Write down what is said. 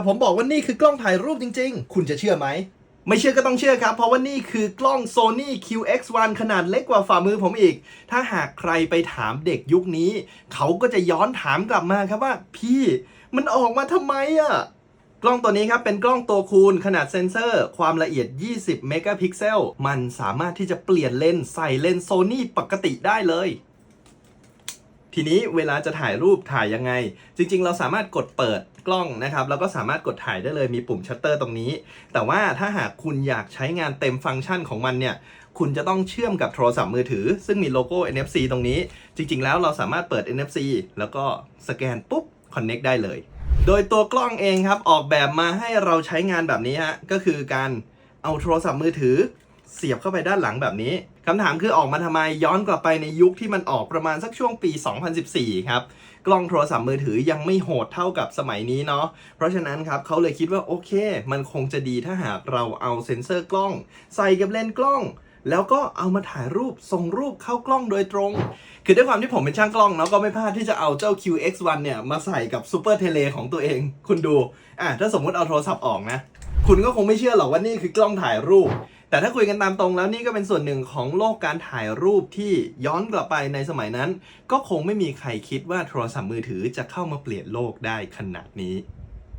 าผมบอกว่านี่คือกล้องถ่ายรูปจริง ๆ คุณจะเชื่อไหม ไม่เชื่อก็ต้องเชื่อครับ เพราะว่านี่คือกล้อง Sony QX1 ขนาดเล็กกว่าฝ่ามือผมอีก ถ้าหากใครไปถามเด็กยุคนี้ เขาก็จะย้อนถามกลับมาครับว่า พี่มันออกมาทำไมอะกล้องตัวนี้ครับ เป็นกล้องตัวคูณขนาดเซนเซอร์ ความละเอียด 20 เมกะพิกเซล มันสามารถที่จะเปลี่ยนเลนส์ใส่เลนส์โซนี่ปกติได้เลย ทีนี้เวลาจะถ่ายรูปถ่ายยังไง จริง ๆ เราสามารถกดเปิดกล้องนะครับ แล้วก็สามารถกดถ่ายได้เลยมีปุ่มชัตเตอร์ตรงนี้ แต่ว่าถ้าหากคุณอยากใช้งานเต็มฟังก์ชันของมันเนี่ย คุณจะต้องเชื่อมกับโทรศัพท์มือถือ ซึ่งมีโลโก้ NFC ตรงนี้ จริง ๆ แล้วเราสามารถเปิด NFC แล้วก็สแกนปุ๊บ Connect ได้เลย โดยตัวกล้องเองครับออกแบบมาให้เราใช้งานแบบนี้ฮะก็คือการเอาโทรศัพท์มือถือ เสียบเข้าไปด้านหลังแบบนี้คำถามคือออกมาทำไมย้อนกลับไปในยุคที่มันออกประมาณสักช่วงปี 2014 ครับ กล้องโทรศัพท์มือถือยังไม่โหดเท่ากับสมัยนี้เนาะเพราะฉะนั้นครับเขาเลยคิดว่าโอเค มันคงจะดีถ้าหากเราเอาเซ็นเซอร์กล้อง ใส่กับเลนส์กล้องแล้วก็เอามาถ่ายรูปส่งรูปเข้ากล้องโดยตรง คือด้วยความที่ผมเป็นช่างกล้องเนาะก็ไม่พลาดที่จะเอาเจ้า QX1 เนี่ย มาใส่กับซูเปอร์เทเลของตัวเอง คุณดู อะ ถ้าสมมติเอาโทรศัพท์ออกนะ คุณก็คงไม่เชื่อหรอกว่านี่คือกล้องถ่ายรูป แต่ถ้าคุยกันตามตรงแล้วนี่ก็เป็นส่วนหนึ่งของโลกการถ่ายรูปที่ย้อนกลับไปในสมัยนั้น ก็คงไม่มีใครคิดว่าโทรศัพท์มือถือจะเข้ามาเปลี่ยนโลกได้ขนาดนี้